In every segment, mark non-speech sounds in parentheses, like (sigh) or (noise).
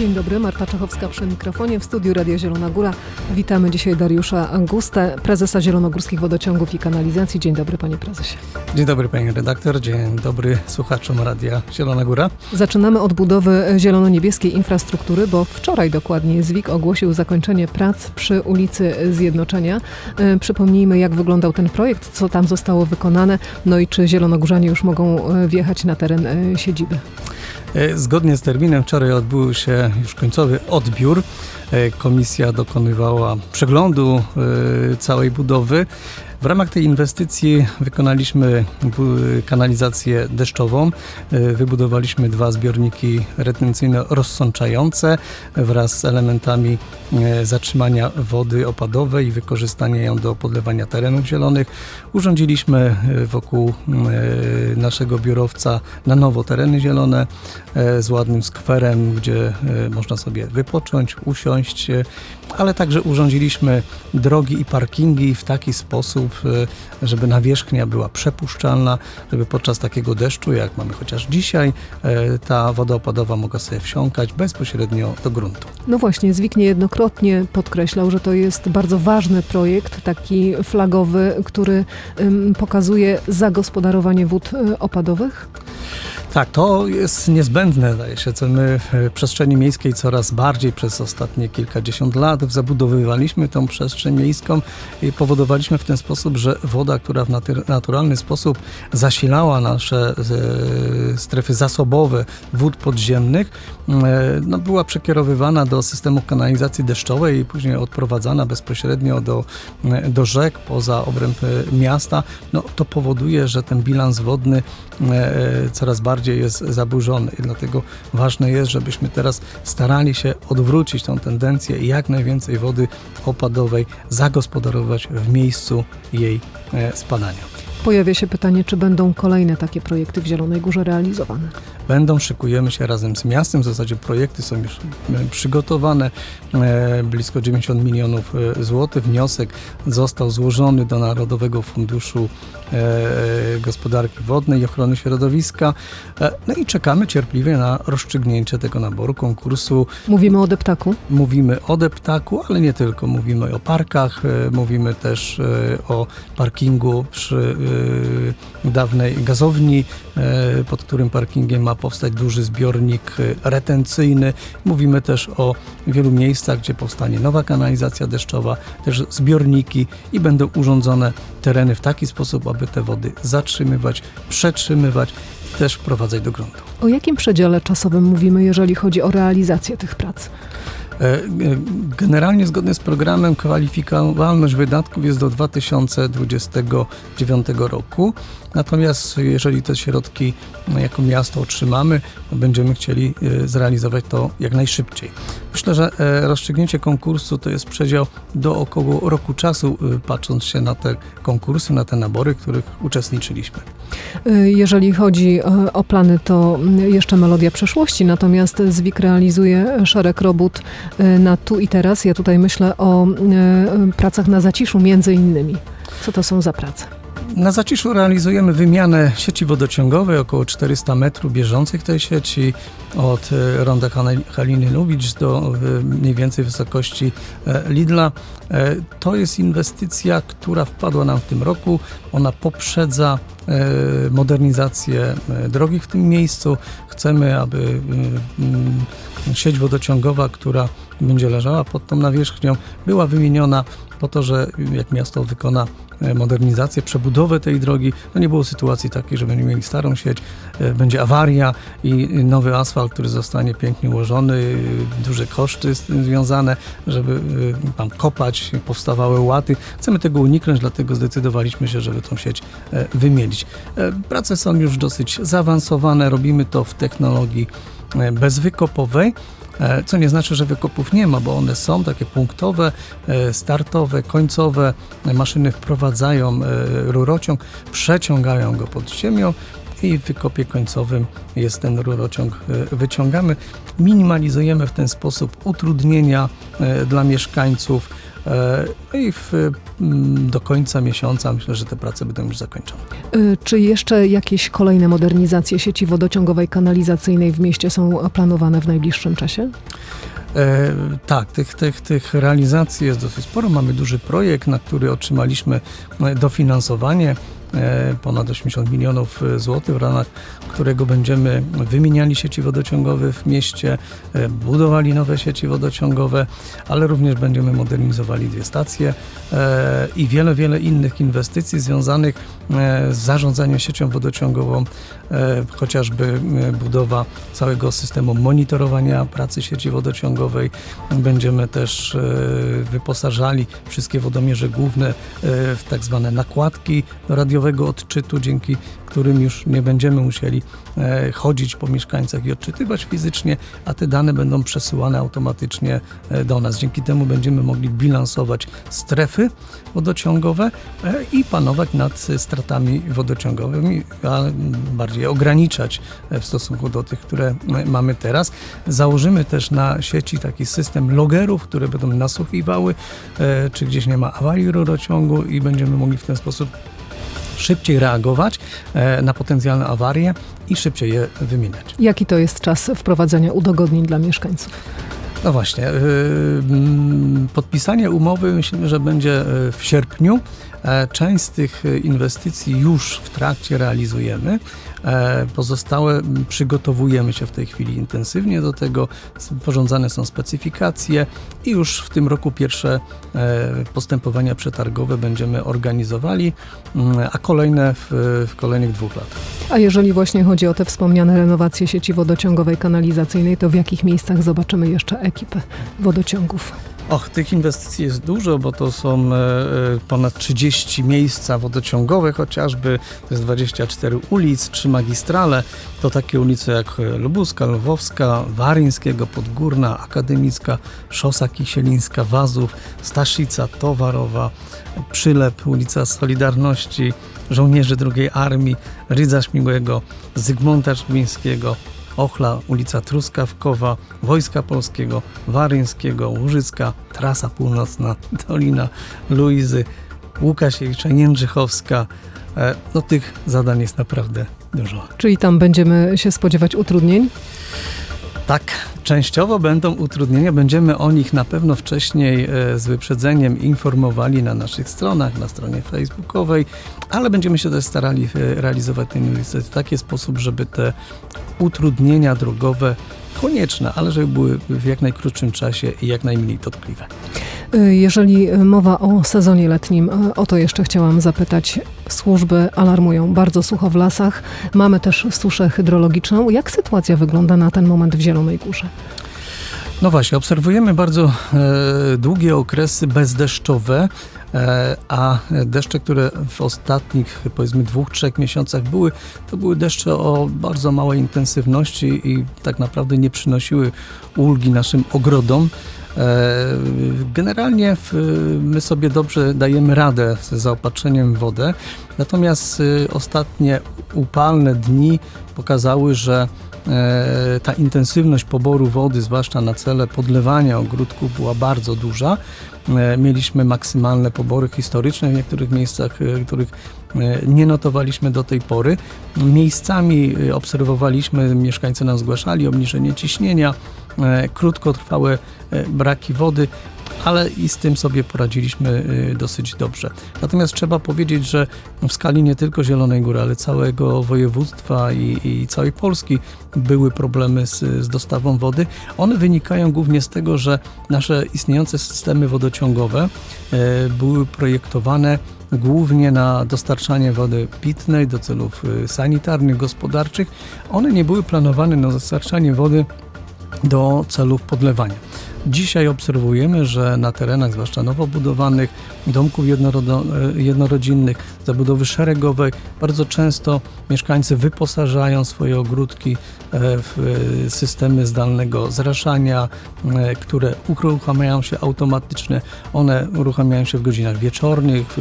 Dzień dobry, Marta Czachowska przy mikrofonie w studiu Radia Zielona Góra. Witamy dzisiaj Dariusza Angustę, prezesa Zielonogórskich Wodociągów i Kanalizacji. Dzień dobry, panie prezesie. Dzień dobry pani redaktor, dzień dobry słuchaczom Radia Zielona Góra. Zaczynamy od budowy zielono-niebieskiej infrastruktury, bo wczoraj dokładnie ZWIK ogłosił zakończenie prac przy ulicy Zjednoczenia. E, Przypomnijmy, jak wyglądał ten projekt, co tam zostało wykonane, no i czy zielonogórzanie już mogą e, wjechać na teren e, siedziby. E, Zgodnie z terminem wczoraj odbył się już końcowy odbiór. E, Komisja dokonywała przeglądu e, całej budowy. W ramach tej inwestycji wykonaliśmy kanalizację deszczową, e, wybudowaliśmy dwa zbiorniki retencyjno-rozsączające wraz z elementami e, zatrzymania wody opadowej i wykorzystania ją do podlewania terenów zielonych. Urządziliśmy e, wokół naszego biurowca na nowo tereny zielone z ładnym skwerem, gdzie można sobie wypocząć, usiąść, ale także urządziliśmy drogi i parkingi w taki sposób, e, żeby nawierzchnia była przepuszczalna, żeby podczas takiego deszczu, jak mamy chociaż dzisiaj, e, ta woda opadowa mogła sobie wsiąkać bezpośrednio do gruntu. No właśnie, ZWIK niejednokrotnie podkreślał, że to jest bardzo ważny projekt, taki flagowy, który pokazuje zagospodarowanie wód y, opadowych. Tak, to jest niezbędne, zdaje się, co my w przestrzeni miejskiej coraz bardziej przez ostatnie kilkadziesiąt lat zabudowywaliśmy tą przestrzeń miejską i powodowaliśmy w ten sposób, że woda, która w naturalny sposób zasilała nasze e, strefy zasobowe wód podziemnych, e, no, była przekierowywana do systemu kanalizacji deszczowej i później odprowadzana bezpośrednio do, e, do rzek poza obręb miasta. No, to powoduje, że ten bilans wodny coraz bardziej jest zaburzony i dlatego ważne jest, żebyśmy teraz starali się odwrócić tą tendencję i jak najwięcej wody opadowej zagospodarować w miejscu jej e, spadania. Pojawia się pytanie, czy będą kolejne takie projekty w Zielonej Górze realizowane. Będą, szykujemy się razem z miastem, w zasadzie projekty są już e, przygotowane, e, blisko 90 milionów e, złotych. Wniosek został złożony do Narodowego Funduszu Gospodarki Wodnej i Ochrony Środowiska. No i czekamy cierpliwie na rozstrzygnięcie tego naboru konkursu. Mówimy o deptaku. Mówimy o deptaku, ale nie tylko. Mówimy o parkach, mówimy też o parkingu przy dawnej gazowni, e, pod którym parkingiem ma powstać duży zbiornik retencyjny. Mówimy też o wielu miejscach, gdzie powstanie nowa kanalizacja deszczowa, też zbiorniki i będą urządzone tereny w taki sposób, aby te wody zatrzymywać, przetrzymywać też wprowadzać do gruntu. O jakim przedziale czasowym mówimy, jeżeli chodzi o realizację tych prac? E, e, Generalnie zgodnie z programem kwalifikowalność wydatków jest do 2029 roku. Natomiast jeżeli te środki no, jako miasto otrzymamy, będziemy chcieli e, zrealizować to jak najszybciej. Myślę, że e, rozstrzygnięcie konkursu to jest przedział do około roku czasu, e, patrząc się na te konkursy, na te nabory, w których uczestniczyliśmy. Y, Jeżeli chodzi e, o plany, to mm, jeszcze melodia przeszłości, natomiast ZWIK realizuje szereg robót na tu i teraz. Ja tutaj myślę o y, pracach na zaciszu między innymi. Co to są za prace? Na Zaciszu realizujemy wymianę sieci wodociągowej, około 400 metrów bieżących tej sieci od e, ronda Haliny Lubicz do e, mniej więcej wysokości e, Lidla. To jest inwestycja, która wpadła nam w tym roku. Ona poprzedza modernizację drogi w tym miejscu. Chcemy, aby sieć wodociągowa, która będzie leżała pod tą nawierzchnią, była wymieniona po to, że jak miasto wykona e, modernizację, przebudowę tej drogi, no nie było sytuacji takiej, że będziemy mieli starą sieć, e, będzie awaria i nowy asfalt, który zostanie pięknie ułożony, e, duże koszty z tym związane, żeby tam kopać, powstawały łaty. Chcemy tego uniknąć, dlatego zdecydowaliśmy się, żeby tą sieć wymienić. Prace są już dosyć zaawansowane, robimy to w technologii bezwykopowej. E, Co nie znaczy, że wykopów nie ma, bo one są takie punktowe, e, startowe, końcowe. E, Maszyny wprowadzają e, rurociąg, przeciągają go pod ziemią i w wykopie końcowym jest ten rurociąg e, wyciągamy. Minimalizujemy w ten sposób utrudnienia e, dla mieszkańców. E, E, No i w, mm, do końca miesiąca myślę, że te prace będą już zakończone. Y, Czy jeszcze jakieś kolejne modernizacje sieci wodociągowej, kanalizacyjnej w mieście są planowane w najbliższym czasie? E, tak, tych, tych, tych realizacji jest dosyć sporo. Mamy duży projekt, na który otrzymaliśmy e, dofinansowanie. E, Ponad 80 milionów e, złotych, w ramach którego będziemy wymieniali sieci wodociągowe w mieście, e, budowali nowe sieci wodociągowe, ale również będziemy modernizowali dwie stacje i wiele, wiele innych inwestycji związanych z zarządzaniem siecią wodociągową, chociażby budowa całego systemu monitorowania pracy sieci wodociągowej. Będziemy też wyposażali wszystkie wodomierze główne w tak zwane nakładki do radiowego odczytu, dzięki którym już nie będziemy musieli e, chodzić po mieszkańcach i odczytywać fizycznie, a te dane będą przesyłane automatycznie e, do nas. Dzięki temu będziemy mogli bilansować strefy wodociągowe e, i panować nad stratami wodociągowymi, a bardziej ograniczać w stosunku do tych, które mamy teraz. Założymy też na sieci taki system logerów, które będą nasłuchiwały, czy gdzieś nie ma awarii rurociągu i będziemy mogli w ten sposób szybciej reagować e, na potencjalne awarie i szybciej je wymieniać. Jaki to jest czas wprowadzenia udogodnień dla mieszkańców? No właśnie, mm, podpisanie umowy myślimy, że będzie y, w sierpniu. E, Część z tych y, inwestycji już w trakcie realizujemy. E, Pozostałe przygotowujemy się w tej chwili intensywnie do tego. Sporządzane są specyfikacje i już w tym roku pierwsze e, postępowania przetargowe będziemy organizowali, a kolejne w, w kolejnych dwóch latach. A jeżeli właśnie chodzi o te wspomniane renowacje sieci wodociągowej, kanalizacyjnej, to w jakich miejscach zobaczymy jeszcze ekipę wodociągów? Och, tych inwestycji jest dużo, bo to są e, e, ponad 30 miejsca wodociągowe chociażby, to jest 24 ulic, 3 magistrale, to takie ulice jak Lubuska, Lwowska, Waryńskiego, Podgórna, Akademicka, Szosa Kisielińska, Wazów, Staszica, Towarowa, Przylep, ulica Solidarności, Żołnierzy II Armii, Rydza Śmigłego, Zygmunta Czubinskiego, Ochla, ulica Truskawkowa, Wojska Polskiego, Waryńskiego, Łużycka, Trasa Północna, (laughs) Dolina Luizy, Łukasiewicza, Jędrzychowska. E, No tych zadań jest naprawdę dużo. Czyli tam będziemy się spodziewać utrudnień? Tak, częściowo będą utrudnienia, będziemy o nich na pewno wcześniej e, z wyprzedzeniem informowali na naszych stronach, na stronie facebookowej, ale będziemy się też starali e, realizować te inwestycje w taki sposób, żeby te utrudnienia drogowe konieczne, ale żeby były w jak najkrótszym czasie i jak najmniej dotkliwe. Y, Jeżeli mowa o sezonie letnim, y, o to jeszcze chciałam zapytać. Służby alarmują bardzo sucho w lasach. Mamy też suszę hydrologiczną. Jak sytuacja wygląda na ten moment w Zielonej Górze? No właśnie, obserwujemy bardzo e, długie okresy bezdeszczowe, e, a deszcze, które w ostatnich powiedzmy dwóch, trzech miesiącach były, to były deszcze o bardzo małej intensywności i tak naprawdę nie przynosiły ulgi naszym ogrodom. E, Generalnie my sobie dobrze dajemy radę z zaopatrzeniem w wodę, natomiast y, ostatnie upalne dni pokazały, że e, ta intensywność poboru wody, zwłaszcza na cele podlewania ogródków, była bardzo duża. E, Mieliśmy maksymalne pobory historyczne w niektórych miejscach, których nie notowaliśmy do tej pory. Miejscami obserwowaliśmy, mieszkańcy nam zgłaszali obniżenie ciśnienia, krótkotrwałe braki wody, ale i z tym sobie poradziliśmy y, dosyć dobrze. Natomiast trzeba powiedzieć, że w skali nie tylko Zielonej Góry, ale całego województwa i, i całej Polski były problemy z, z dostawą wody. One wynikają głównie z tego, że nasze istniejące systemy wodociągowe e, były projektowane głównie na dostarczanie wody pitnej do celów sanitarnych, gospodarczych. One nie były planowane na dostarczanie wody do celów podlewania. Dzisiaj obserwujemy, że na terenach, zwłaszcza nowo budowanych, domków e, jednorodzinnych, zabudowy szeregowej, bardzo często mieszkańcy wyposażają swoje ogródki e, w e, systemy zdalnego zraszania, które uruchamiają się automatycznie. One uruchamiają się w godzinach wieczornych,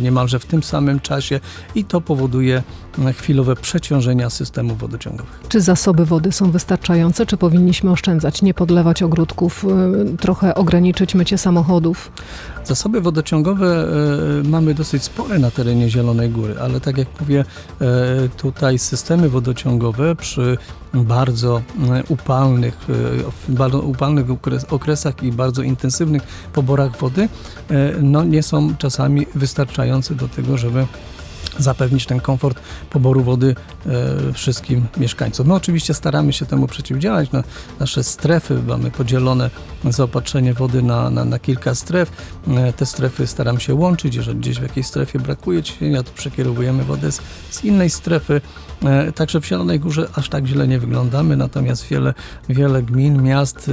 niemalże w tym samym czasie i to powoduje chwilowe przeciążenia systemów wodociągowych. Czy zasoby wody są wystarczające, czy powinniśmy oszczędzać, nie podlewać ogródków? Y, trochę ograniczyć mycie samochodów? Zasoby wodociągowe e, mamy dosyć spore na terenie Zielonej Góry, ale tak jak mówię, e, tutaj systemy wodociągowe przy bardzo e, upalnych, e, bardzo upalnych okres, okresach i bardzo intensywnych poborach wody e, no, nie są czasami wystarczające do tego, żeby zapewnić ten komfort poboru wody e, wszystkim mieszkańcom. My oczywiście staramy się temu przeciwdziałać. No, nasze strefy mamy podzielone zaopatrzenie wody na, na, na kilka stref. E, te strefy staram się łączyć. Jeżeli gdzieś w jakiejś strefie brakuje ciśnienia, to przekierowujemy wodę z, z innej strefy. E, także w Zielonej Górze aż tak źle nie wyglądamy, natomiast wiele, wiele gmin, miast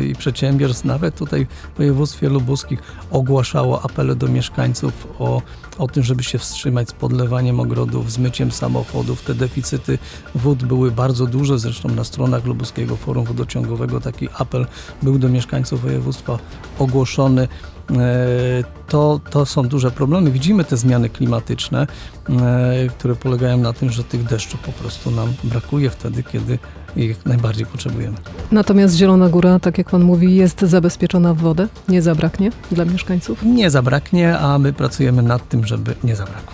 e, i przedsiębiorstw, nawet tutaj w województwie lubuskim ogłaszało apele do mieszkańców o, o tym, żeby się wstrzymać z podlewaniem ogrodów, z myciem samochodów. Te deficyty wód były bardzo duże, zresztą na stronach Lubuskiego Forum Wodociągowego taki apel był do mieszkańców województwa ogłoszony. E, To, to są duże problemy. Widzimy te zmiany klimatyczne, e, które polegają na tym, że tych deszczów po prostu nam brakuje wtedy, kiedy ich najbardziej potrzebujemy. Natomiast Zielona Góra, tak jak pan mówi, jest zabezpieczona w wodę, nie zabraknie dla mieszkańców. Nie zabraknie, a my pracujemy nad tym, żeby nie zabrakło.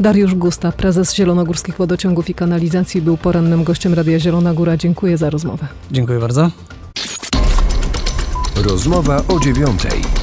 Dariusz Gusta, prezes Zielonogórskich Wodociągów i Kanalizacji, był porannym gościem Radia Zielona Góra. Dziękuję za rozmowę. Dziękuję bardzo. Rozmowa o dziewiątej.